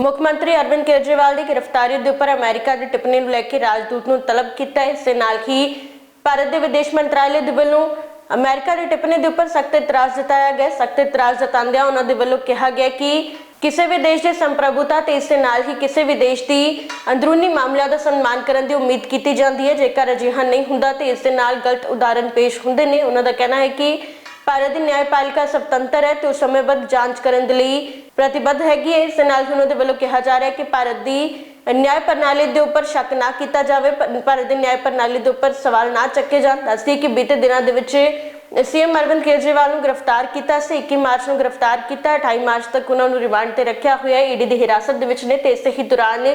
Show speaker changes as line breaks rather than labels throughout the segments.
ਮੁੱਖ ਮੰਤਰੀ ਅਰਵਿੰਦ ਕੇਜਰੀਵਾਲ ਦੀ ਗ੍ਰਿਫਤਾਰੀ ਦੇ ਉੱਪਰ ਅਮਰੀਕਾ ਦੀ ਟਿੱਪਣੀ ਨੂੰ ਲੈ ਕੇ ਰਾਜਦੂਤ ਨੂੰ ਤਲਬ ਕੀਤਾ ਹੈ। ਇਸ ਦੇ ਨਾਲ ਹੀ ਭਾਰਤ ਦੇ ਵਿਦੇਸ਼ ਮੰਤਰਾਲੇ ਦੇ ਵੱਲੋਂ ਅਮਰੀਕਾ ਦੀ ਟਿੱਪਣੀ ਦੇ ਉੱਪਰ ਸਖਤ ਇਤਰਾਜ਼ ਜਤਾਇਆ ਗਿਆ। ਸਖਤ ਇਤਰਾਜ਼ ਜਤਾਉਂਦਿਆਂ ਉਹਨਾਂ ਦੇ ਵੱਲੋਂ ਕਿਹਾ ਗਿਆ ਕਿ ਕਿਸੇ ਵੀ ਦੇਸ਼ ਦੇ ਸੰਪ੍ਰਭੂਤਾ ਤੇ ਇਸ ਦੇ ਨਾਲ ਹੀ ਕਿਸੇ ਵੀ ਦੇਸ਼ ਦੀ ਅੰਦਰੂਨੀ ਮਾਮਲਿਆਂ ਦਾ ਸਨਮਾਨ ਕਰਨ ਦੀ ਉਮੀਦ ਕੀਤੀ ਜਾਂਦੀ ਹੈ। ਜੇਕਰ ਅਜਿਹਾ ਨਹੀਂ ਹੁੰਦਾ ਤੇ ਇਸ ਦੇ ਨਾਲ ਗਲਤ ਉਦਾਹਰਣ ਪੇਸ਼ ਹੁੰਦੇ ਨੇ। ਉਹਨਾਂ ਦਾ ਕਹਿਣਾ ਹੈ ਕਿ ਭਾਰਤ ਦੀ ਨਿਆਂਪਾਲਿਕਾ ਸੁਤੰਤਰ ਹੈ ਤੇ ਉਹ ਸਮੇਂਬੱਧ ਜਾਂਚ ਕਰਨ ਦੇ ਲਈ ਪ੍ਰਤੀਬੱਧ ਹੈਗੀ ਹੈ। ਇਸ ਨਾਲ ਉਹਨਾਂ ਦੇ ਵੱਲੋਂ ਕਿਹਾ ਜਾ ਰਿਹਾ ਹੈ ਕਿ ਭਾਰਤ ਦੀ ਨਿਆਂ ਪ੍ਰਣਾਲੀ ਦੇ ਉੱਪਰ ਸ਼ੱਕ ਨਾ ਕੀਤਾ ਜਾਵੇ ਭਾਰਤ ਦੀ ਨਿਆਂ ਪ੍ਰਣਾਲੀ ਦੇ ਉੱਪਰ ਸਵਾਲ ਨਾ ਚੱਕੇ ਜਾਣ। ਦੱਸਦੀ ਕਿ ਬੀਤੇ ਦਿਨਾਂ ਦੇ ਵਿੱਚ ਸੀਐਮ ਅਰਵਿੰਦ ਕੇਜਰੀਵਾਲ ਨੂੰ ਗ੍ਰਿਫਤਾਰ ਕੀਤਾ ਸੀ 21 ਮਾਰਚ ਨੂੰ ਗ੍ਰਿਫਤਾਰ ਕੀਤਾ 28 ਮਾਰਚ ਤੱਕ ਉਹਨਾਂ ਨੂੰ ਰਿਮਾਂਡ ਤੇ ਰੱਖਿਆ ਹੋਇਆ। ਹੈ ਈਡੀ ਦੀ ਹਿਰਾਸਤ ਦੇ ਵਿੱਚ ਨੇ ਤੇ ਇਸੇ ਹੀ ਦੌਰਾਨ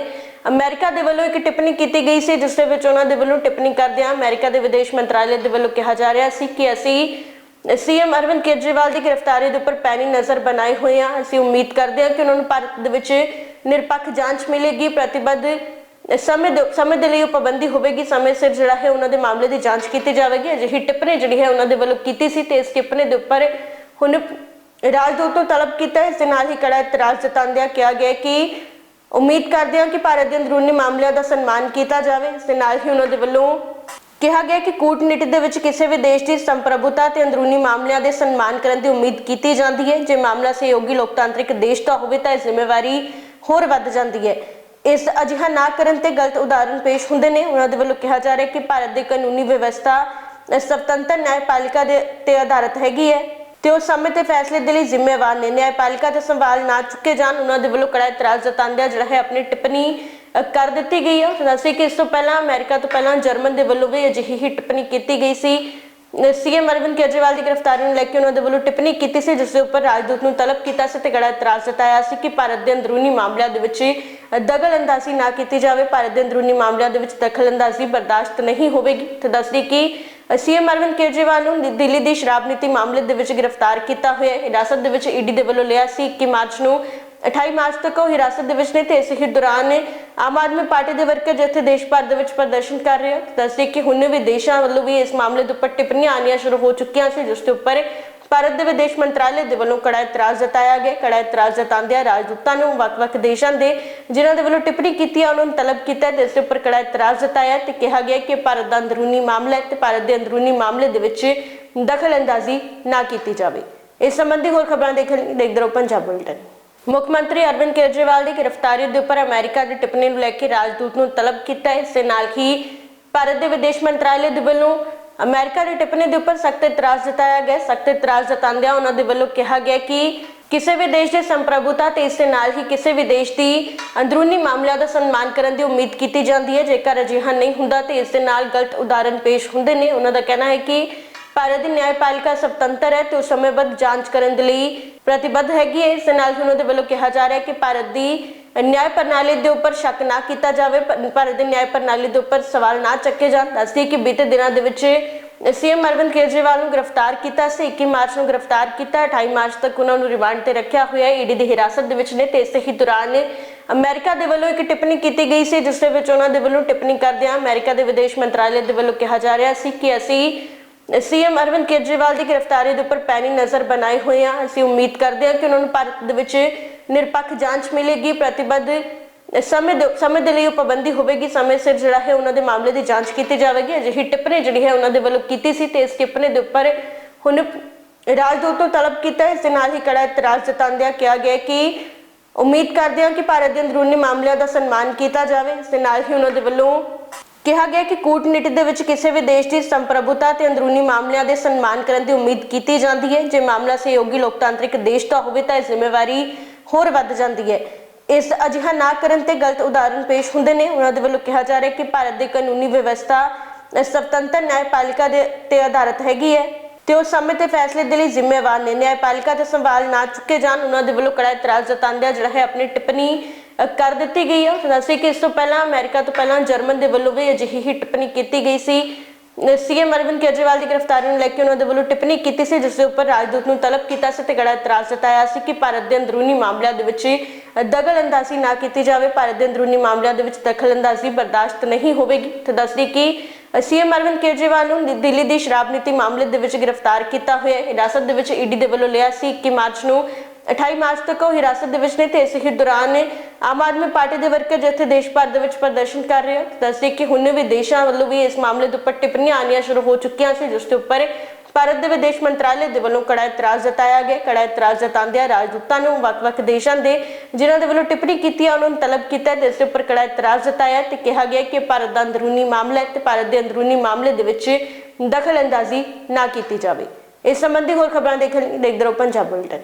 ਅਮਰੀਕਾ ਦੇ ਵੱਲੋਂ ਇੱਕ ਟਿੱਪਣੀ ਕੀਤੀ ਗਈ ਸੀ, ਜਿਸ ਦੇ ਵਿੱਚ ਉਹਨਾਂ ਦੇ ਵੱਲੋਂ ਟਿੱਪਣੀ ਕਰਦਿਆਂ ਅਮਰੀਕਾ ਦੇ ਵਿਦੇਸ਼ ਮੰਤਰਾਲੇ ਦੇ ਵੱਲੋਂ ਕਿਹਾ ਜਾ ਰਿਹਾ ਸੀ ਕਿ ਅਸੀਂ ਸੀਐਮ ਅਰਵਿੰਦ ਕੇਜਰੀਵਾਲ ਦੀ ਗ੍ਰਿਫਤਾਰੀ ਦੇ ਉੱਪਰ ਪੈਣੀ ਨਜ਼ਰ ਬਣਾਏ ਹੋਏ ਹਾਂ ਅਸੀਂ ਉਮੀਦ ਕਰਦੇ ਹਾਂ ਕਿ ਉਹਨਾਂ ਨੂੰ ਭਾਰਤ ਦੇ ਵਿੱਚ ਨਿਰਪੱਖ ਜਾਂਚ ਮਿਲੇਗੀ। ਪ੍ਰਤੀਬੱਧ ਸਮੇਂ ਦੇ ਸਮੇਂ ਦੇ ਲਈ ਪਾਬੰਦੀ ਹੋਵੇਗੀ। ਸਮੇਂ ਸਿਰ ਜਿਹੜਾ ਹੈ ਉਹਨਾਂ ਦੇ ਮਾਮਲੇ ਦੀ ਜਾਂਚ ਕੀਤੀ ਜਾਵੇਗੀ। ਅਜਿਹੀ ਟਿੱਪਣੀ ਜਿਹੜੀ ਹੈ ਉਹਨਾਂ ਦੇ ਵੱਲੋਂ ਕੀਤੀ ਸੀ ਤੇ ਇਸ ਟਿੱਪਣੀ ਦੇ ਉੱਪਰ ਹੁਣ ਰਾਜਦੂਤ ਤੋਂ ਤਲਬ ਕੀਤਾ ਇਸ ਦੇ ਨਾਲ ਹੀ ਕੜਾ ਇਤਰਾਜ਼ ਜਤਾਉਂਦਿਆਂ ਕਿਹਾ ਗਿਆ ਕਿ ਉਮੀਦ ਕਰਦੇ ਹਾਂ ਕਿ ਭਾਰਤ ਦੇ ਅੰਦਰੂਨੀ ਮਾਮਲਿਆਂ ਦਾ ਸਨਮਾਨ ਕੀਤਾ ਜਾਵੇ। ਇਸ ਦੇ ਨਾਲ ਹੀ ਉਹਨਾਂ ਦੇ ਵੱਲੋਂ ਕਿਹਾ ਗਿਆ ਕਿ ਕੂਟਨੀਤੀ ਦੇ ਵਿੱਚ ਕਿਸੇ ਵੀ ਦੇਸ਼ ਦੀ ਸੰਪ੍ਰਭੂਤਾ ਤੇ ਅੰਦਰੂਨੀ ਮਾਮਲਿਆਂ ਦੇ ਸਨਮਾਨ ਕਰਨ ਦੀ ਉਮੀਦ ਕੀਤੀ ਜਾਂਦੀ ਹੈ। ਜੇ ਮਾਮਲਾ ਸਹਿਯੋਗੀ ਲੋਕਤਾਂਤਰਿਕ ਦੇਸ਼ ਦਾ ਹੋਵੇ ਤਾਂ ਇਹ ਜ਼ਿੰਮੇਵਾਰੀ ਹੋਰ ਵੱਧ ਜਾਂਦੀ ਹੈ। ਇਸ ਅਜਿਹਾ ਨਾ ਕਰਨ ਤੇ ਗਲਤ ਉਦਾਹਰਣ ਪੇਸ਼ ਹੁੰਦੇ ਨੇ। ਉਹਨਾਂ ਦੇ ਵੱਲੋਂ ਕਿਹਾ ਜਾ ਰਿਹਾ ਕਿ ਭਾਰਤ ਦੀ ਕਾਨੂੰਨੀ ਵਿਵਸਥਾ ਸੁਤੰਤਰ ਨਿਆਂਪਾਲਿਕਾ ਦੇ ਤੇ ਆਧਾਰਿਤ ਹੈਗੀ ਹੈ ਤੇ ਉਹ ਸਮੇਂ ਤੇ ਫੈਸਲੇ ਦੇ ਲਈ ਜ਼ਿੰਮੇਵਾਰ ਨੇ। ਨਿਆਂਪਾਲਿਕਾ ਤੇ ਸੰਭਾਲ ਨਾ ਚੁੱਕੇ ਜਾਣ, ਉਹਨਾਂ ਦੇ ਵੱਲੋਂ ਕੜਾ ਇਤਰਾਜ਼ ਜਤਾਉਂਦਿਆਂ ਜਿਹੜਾ ਹੈ ਆਪਣੀ ਟਿੱਪਣੀ ਕਰ ਦਿੱਤੀ ਗਈ ਹੈ ਦੱਸੇ ਕਿ ਇਸ ਤੋਂ ਪਹਿਲਾਂ ਅਮਰੀਕਾ ਤੋਂ ਪਹਿਲਾਂ ਜਰਮਨ ਦੇ ਵੱਲੋਂ ਵੀ ਅਜਿਹੀ ਹੀ ਟਿੱਪਣੀ ਕੀਤੀ ਗਈ ਸੀ। ਸੀਐਮ ਅਰਵਿੰਦ ਕੇਜਰੀਵਾਲ ਦੀ ਗ੍ਰਿਫਤਾਰੀ ਨੂੰ ਲੈ ਕੇ ਉਹਨਾਂ ਦੇ ਵੱਲੋਂ ਟਿੱਪਣੀ ਕੀਤੀ ਸੀ, ਜਿਸ ਦੇ ਉੱਪਰ ਰਾਜਦੂਤ ਨੂੰ ਤਲਬ ਕੀਤਾ ਸੀ ਤੇ ਕੜਾ ਇਤਰਾਜ਼ ਜਤਾਇਆ ਸੀ ਕਿ ਭਾਰਤ ਦੇ ਅੰਦਰੂਨੀ ਮਾਮਲਿਆਂ ਦੇ ਵਿੱਚ ਦਖਲਅੰਦਾਜ਼ੀ ਨਾ ਕੀਤੀ ਜਾਵੇ। ਭਾਰਤ ਦੇ ਅੰਦਰੂਨੀ ਮਾਮਲਿਆਂ ਦੇ ਵਿੱਚ ਦਖਲਅੰਦਾਜ਼ੀ ਬਰਦਾਸ਼ਤ ਨਹੀਂ ਹੋਵੇਗੀ। ਤੇ ਦੱਸਦੀ ਕਿ ਸੀਐਮ ਅਰਵਿੰਦ ਕੇਜਰੀਵਾਲ ਨੂੰ ਦਿੱਲੀ ਦੀ ਸ਼ਰਾਬ ਨੀਤੀ ਮਾਮਲੇ ਦੇ ਵਿੱਚ ਗ੍ਰਿਫਤਾਰ ਕੀਤਾ ਹੋਇਆ। ਹਿਰਾਸਤ ਦੇ ਵਿੱਚ ਈਡੀ ਦੇ ਵੱਲੋਂ ਲਿਆ ਸੀ 21 ਮਾਰਚ ਨੂੰ 28 ਮਾਰਚ ਤੱਕ ਉਹ ਹਿਰਾਸਤ ਦੇ ਵਿੱਚ ਨੇ ਤੇ ਇਸ ਹੀ ਦੌਰਾਨ ਆਮ ਆਦਮੀ ਪਾਰਟੀ ਦੇ ਵਰਕਰ ਜਿੱਥੇ ਦੇਸ਼ ਭਰ ਦੇ ਵਿੱਚ ਪ੍ਰਦਰਸ਼ਨ ਕਰ ਰਹੇ ਹਨ ਦੱਸਦੇ ਕਿ ਹੁਣ ਵੀ ਦੇਸ਼ਾਂ ਵੱਲੋਂ ਵੀ ਇਸ ਮਾਮਲੇ ਦੇ ਉੱਪਰ ਟਿੱਪਣੀਆਂ ਆਉਣੀਆਂ ਸ਼ੁਰੂ ਹੋ ਚੁੱਕੀਆਂ ਸੀ, ਜਿਸ ਦੇ ਉੱਪਰ ਭਾਰਤ ਦੇ ਵਿਦੇਸ਼ ਮੰਤਰਾਲੇ ਦੇ ਵੱਲੋਂ ਕੜਾ ਇਤਰਾਜ਼ ਜਤਾਇਆ ਗਿਆ। ਕੜਾ ਇਤਰਾਜ਼ ਜਤਾਉਂਦਿਆਂ ਰਾਜਦੂਤਾਂ ਨੂੰ ਵੱਖ-ਵੱਖ ਦੇਸ਼ਾਂ ਦੇ ਜਿਨ੍ਹਾਂ ਦੇ ਵੱਲੋਂ ਟਿੱਪਣੀ ਕੀਤੀ ਉਹਨਾਂ ਨੂੰ ਤਲਬ ਕੀਤਾ ਹੈ ਤੇ ਇਸ ਦੇ ਉੱਪਰ ਕੜਾ ਇਤਰਾਜ਼ ਜਤਾਇਆ ਤੇ ਕਿਹਾ ਗਿਆ ਕਿ ਭਾਰਤ ਦਾ ਅੰਦਰੂਨੀ ਮਾਮਲਾ ਹੈ ਤੇ ਭਾਰਤ ਦੇ ਅੰਦਰੂਨੀ ਮਾਮਲੇ ਦੇ ਵਿੱਚ ਦਖਲ ਅੰਦਾਜ਼ੀ ਨਾ ਕੀਤੀ ਜਾਵੇ। ਇਸ ਸੰਬੰਧੀ ਹੋਰ ਖਬਰਾਂ ਦੇਖਣ ਲਈ ਦੇਖਦੇ ਰਹੋ ਪੰਜਾਬ ਬੁਲੇਟਿਨ। ਮੁੱਖ ਮੰਤਰੀ ਅਰਵਿੰਦ ਕੇਜਰੀਵਾਲ ਦੀ ਗ੍ਰਿਫਤਾਰੀ ਦੇ ਉੱਪਰ ਅਮਰੀਕਾ ਦੀ ਟਿੱਪਣੀ ਨੂੰ ਲੈ ਕੇ ਰਾਜਦੂਤ ਨੂੰ ਤਲਬ ਕੀਤਾ ਇਸ ਦੇ ਨਾਲ ਹੀ ਭਾਰਤ ਦੇ ਵਿਦੇਸ਼ ਮੰਤਰਾਲੇ ਦੇ ਵੱਲੋਂ ਅਮਰੀਕਾ ਦੀ ਟਿੱਪਣੀ ਦੇ ਉੱਪਰ ਸਖਤ ਇਤਰਾਜ਼ ਜਤਾਇਆ ਗਿਆ। ਸਖਤ ਇਤਰਾਜ਼ ਜਤਾਉਂਦਿਆਂ ਉਹਨਾਂ ਦੇ ਵੱਲੋਂ ਕਿਹਾ ਗਿਆ ਕਿ ਕਿਸੇ ਵੀ ਦੇਸ਼ ਦੇ ਸੰਪ੍ਰਭੂਤਾ ਤੇ ਇਸ ਦੇ ਨਾਲ ਹੀ ਕਿਸੇ ਵੀ ਦੇਸ਼ ਦੀ ਅੰਦਰੂਨੀ ਮਾਮਲਿਆਂ ਦਾ ਸਨਮਾਨ ਕਰਨ ਦੀ ਉਮੀਦ ਕੀਤੀ ਜਾਂਦੀ ਹੈ। ਜੇਕਰ ਅਜਿਹਾ ਨਹੀਂ ਹੁੰਦਾ ਤੇ ਇਸ ਦੇ ਨਾਲ ਗਲਤ ਉਦਾਹਰਣ ਪੇਸ਼ ਹੁੰਦੇ ਨੇ। ਉਹਨਾਂ ਦਾ ਕਹਿਣਾ ਹੈ ਕਿ ਭਾਰਤ ਦੀ ਨਿਆਂਪਾਲਿਕਾ ਸੁਤੰਤਰ ਹੈ ਤੇ ਉਹ ਸਮੇਂਬੱਧ ਜਾਂਚ ਕਰਨ ਦੇ ਲਈ ਪ੍ਰਤੀਬੱਧ ਹੈਗੀ ਹੈ। ਇਸ ਨਾਲ ਉਹਨਾਂ ਦੇ ਵੱਲੋਂ ਕਿਹਾ ਜਾ ਰਿਹਾ ਹੈ ਕਿ ਭਾਰਤ ਦੀ ਨਿਆਂ ਪ੍ਰਣਾਲੀ ਦੇ ਉੱਪਰ ਸ਼ੱਕ ਨਾ ਕੀਤਾ ਜਾਵੇ ਭਾਰਤ ਦੀ ਨਿਆਂ ਪ੍ਰਣਾਲੀ ਦੇ ਉੱਪਰ ਸਵਾਲ ਨਾ ਚੱਕੇ ਜਾਣ। ਦੱਸਦੀ ਕਿ ਬੀਤੇ ਦਿਨਾਂ ਦੇ ਵਿੱਚ ਸੀਐਮ ਅਰਵਿੰਦ ਕੇਜਰੀਵਾਲ ਨੂੰ ਗ੍ਰਿਫਤਾਰ ਕੀਤਾ ਸੀ। 21 ਮਾਰਚ ਨੂੰ ਗ੍ਰਿਫਤਾਰ ਕੀਤਾ। 28 ਮਾਰਚ ਤੱਕ ਉਹਨਾਂ ਨੂੰ ਰਿਮਾਂਡ ਤੇ ਰੱਖਿਆ ਹੋਇਆ ਹੈ। ਈਡੀ ਦੀ ਹਿਰਾਸਤ ਦੇ ਵਿੱਚ ਨੇ ਤੇ ਇਸੇ ਹੀ ਦੌਰਾਨ ਅਮਰੀਕਾ ਦੇ ਵੱਲੋਂ ਇੱਕ ਟਿੱਪਣੀ ਕੀਤੀ ਗਈ ਸੀ, ਜਿਸ ਦੇ ਵਿੱਚ ਉਹਨਾਂ ਦੇ ਵੱਲੋਂ ਟਿੱਪਣੀ ਕਰਦਿਆਂ ਅਮਰੀਕਾ ਦੇ ਵਿਦੇਸ਼ ਮੰਤਰਾਲੇ ਦੇ ਵੱਲੋਂ ਕਿਹਾ ਜਾ ਰਿਹਾ ਸੀ ਕਿ ਅਸੀਂ ਸੀਐਮ ਅਰਵਿੰਦ ਕੇਜਰੀਵਾਲ ਦੀ ਗ੍ਰਿਫਤਾਰੀ ਦੇ ਉੱਪਰ ਪੈਣੀ ਨਜ਼ਰ ਬਣਾਏ ਹੋਏ ਹਾਂ ਅਸੀਂ ਉਮੀਦ ਕਰਦੇ ਹਾਂ ਕਿ ਉਹਨਾਂ ਨੂੰ ਭਾਰਤ ਦੇ ਵਿੱਚ ਨਿਰਪੱਖ ਜਾਂਚ ਮਿਲੇਗੀ, ਪ੍ਰਤੀਬੱਧ ਸਮੇਂ ਦੇ ਸਮੇਂ ਦੇ ਲਈ ਉਹ ਪਾਬੰਦੀ ਹੋਵੇਗੀ। ਸਮੇਂ ਸਿਰ ਜਿਹੜਾ ਹੈ ਉਹਨਾਂ ਦੇ ਮਾਮਲੇ ਦੀ ਜਾਂਚ ਕੀਤੀ ਜਾਵੇਗੀ। ਅਜਿਹੀ ਟਿੱਪਣੀ ਜਿਹੜੀ ਹੈ ਉਹਨਾਂ ਦੇ ਵੱਲੋਂ ਕੀਤੀ ਸੀ ਤੇ ਇਸ ਟਿੱਪਣੀ ਦੇ ਉੱਪਰ ਹੁਣ ਰਾਜਦੂਤ ਤੋਂ ਤਲਬ ਕੀਤਾ। ਇਸ ਦੇ ਨਾਲ ਹੀ ਕੜਾ ਇਤਰਾਜ਼ ਜਤਾਉਂਦਿਆਂ ਕਿਹਾ ਗਿਆ ਕਿ ਉਮੀਦ ਕਰਦੇ ਹਾਂ ਕਿ ਭਾਰਤ ਦੇ ਅੰਦਰੂਨੀ ਮਾਮਲਿਆਂ ਦਾ ਸਨਮਾਨ ਕੀਤਾ ਜਾਵੇ। ਇਸ ਦੇ ਨਾਲ ਹੀ ਉਹਨਾਂ ਦੇ ਵੱਲੋਂ ਕਿਹਾ ਗਿਆ ਕਿ ਕੂਟਨੀਤੀ ਦੇ ਵਿੱਚ ਕਿਸੇ ਵੀ ਦੇਸ਼ ਦੀ ਸੰਪ੍ਰਭੂਤਾ ਤੇ ਅੰਦਰੂਨੀ ਮਾਮਲਿਆਂ ਦੇ ਸਨਮਾਨ ਕਰਨ ਦੀ ਉਮੀਦ ਕੀਤੀ ਜਾਂਦੀ ਹੈ। ਜੇ ਮਾਮਲਾ ਸਹਿਯੋਗੀ ਲੋਕਤਾਂਤਰਿਕ ਦੇਸ਼ ਦਾ ਹੋਵੇ ਤਾਂ ਇਹ ਜ਼ਿੰਮੇਵਾਰੀ ਹੋਰ ਵੱਧ ਜਾਂਦੀ ਹੈ। ਇਸ ਅਜਿਹਾ ਨਾ ਕਰਨ ਤੇ ਗਲਤ ਉਦਾਹਰਣ ਪੇਸ਼ ਹੁੰਦੇ ਨੇ। ਉਹਨਾਂ ਦੇ ਵੱਲੋਂ ਕਿਹਾ ਜਾ ਰਿਹਾ ਕਿ ਭਾਰਤ ਦੀ ਕਾਨੂੰਨੀ ਵਿਵਸਥਾ ਸੁਤੰਤਰ ਨਿਆਂਪਾਲਿਕਾ ਦੇ ਤੇ ਆਧਾਰਿਤ ਹੈਗੀ ਹੈ ਤੇ ਉਹ ਸਮੇਂ ਤੇ ਫੈਸਲੇ ਦੇ ਲਈ ਜ਼ਿੰਮੇਵਾਰ ਨੇ। ਨਿਆਂਪਾਲਿਕਾ ਤੇ ਸੰਭਾਲ ਨਾ ਚੁੱਕੇ ਜਾਣ, ਉਹਨਾਂ ਦੇ ਵੱਲੋਂ ਕੜਾ ਇਤਰਾਜ਼ ਜਤਾਉਂਦਿਆਂ ਜਿਹੜਾ ਹੈ ਆਪਣੀ ਟਿੱਪਣੀ ਕਰ ਦਿੱਤੀ ਗਈ ਹੈ ਦੱਸੇ ਕਿ ਇਸ ਤੋਂ ਪਹਿਲਾਂ, ਅਮਰੀਕਾ ਤੋਂ ਪਹਿਲਾਂ ਜਰਮਨ ਦੇ ਵੱਲੋਂ ਵੀ ਅਜਿਹੀ ਹੀ ਟਿੱਪਣੀ ਕੀਤੀ ਗਈ ਸੀ। ਸੀਐਮ ਅਰਵਿੰਦ ਕੇਜਰੀਵਾਲ ਦੀ ਗ੍ਰਿਫਤਾਰੀ ਨੂੰ ਲੈ ਕੇ ਉਹਨਾਂ ਦੇ ਵੱਲੋਂ ਟਿੱਪਣੀ ਕੀਤੀ ਸੀ, ਜਿਸ ਦੇ ਉੱਪਰ ਰਾਜਦੂਤ ਨੂੰ ਤਲਬ ਕੀਤਾ ਸੀ ਤੇ ਕੜਾ ਇਤਰਾਜ਼ ਜਤਾਇਆ ਸੀ ਕਿ ਭਾਰਤ ਦੇ ਅੰਦਰੂਨੀ ਮਾਮਲਿਆਂ ਦੇ ਵਿੱਚ ਦਖਲਅੰਦਾਜ਼ੀ ਨਾ ਕੀਤੀ ਜਾਵੇ। ਭਾਰਤ ਦੇ ਅੰਦਰੂਨੀ ਮਾਮਲਿਆਂ ਦੇ ਵਿੱਚ ਦਖਲਅੰਦਾਜ਼ੀ ਬਰਦਾਸ਼ਤ ਨਹੀਂ ਹੋਵੇਗੀ। ਤੇ ਦੱਸਦੀ ਕਿ ਸੀਐਮ ਅਰਵਿੰਦ ਕੇਜਰੀਵਾਲ ਨੂੰ ਦਿੱਲੀ ਦੀ ਸ਼ਰਾਬ ਨੀਤੀ ਮਾਮਲੇ ਦੇ ਵਿੱਚ ਗ੍ਰਿਫਤਾਰ ਕੀਤਾ ਹੋਇਆ ਹਿਰਾਸਤ ਦੇ ਵਿੱਚ ਈਡੀ ਦੇ ਵੱਲੋਂ ਲਿਆ ਸੀ 21 ਮਾਰਚ ਨੂੰ 28 ਮਾਰਚ ਤੱਕ ਉਹ ਹਿਰਾਸਤ ਦੇ ਵਿੱਚ ਨੇ ਤੇ ਇਸ ਹੀ ਦੌਰਾਨ ਆਮ ਆਦਮੀ ਪਾਰਟੀ ਦੇ ਵਰਕਰ ਜਿੱਥੇ ਦੇਸ਼ ਭਰ ਦੇ ਵਿੱਚ ਪ੍ਰਦਰਸ਼ਨ ਕਰ ਰਹੇ ਹਨ ਦੱਸਦੇ ਕਿ ਹੁਣ ਵੀ ਵੱਲੋਂ ਵੀ ਇਸ ਮਾਮਲੇ ਦੇ ਉੱਪਰ ਟਿੱਪਣੀਆਂ ਆਉਣੀਆਂ ਸ਼ੁਰੂ ਹੋ ਚੁੱਕੀਆਂ ਸੀ, ਜਿਸ ਦੇ ਉੱਪਰ ਭਾਰਤ ਦੇ ਵਿਦੇਸ਼ ਮੰਤਰਾਲੇ ਦੇ ਵੱਲੋਂ ਕੜਾ ਇਤਰਾਜ਼ ਜਤਾਇਆ ਗਿਆ। ਕੜਾ ਇਤਰਾਜ਼ ਜਤਾਉਂਦਿਆਂ ਰਾਜਦੂਤਾਂ ਨੂੰ ਵੱਖ-ਵੱਖ ਦੇਸ਼ਾਂ ਦੇ ਜਿਨ੍ਹਾਂ ਦੇ ਵੱਲੋਂ ਟਿੱਪਣੀ ਕੀਤੀ ਉਹਨਾਂ ਨੂੰ ਤਲਬ ਕੀਤਾ ਤੇ ਇਸ ਦੇ ਉੱਪਰ ਕੜਾ ਇਤਰਾਜ਼ ਜਤਾਇਆ ਤੇ ਕਿਹਾ ਗਿਆ ਕਿ ਭਾਰਤ ਦਾ ਅੰਦਰੂਨੀ ਮਾਮਲਾ ਹੈ ਤੇ ਭਾਰਤ ਦੇ ਅੰਦਰੂਨੀ ਮਾਮਲੇ ਦੇ ਵਿੱਚ ਦਖਲ ਅੰਦਾਜ਼ੀ ਨਾ ਕੀਤੀ ਜਾਵੇ। ਇਸ ਸੰਬੰਧੀ ਹੋਰ ਖਬਰਾਂ ਦੇਖਣ ਲਈ ਦੇਖਦੇ ਰਹੋ ਪੰਜਾਬ ਬੁਲਟਨ।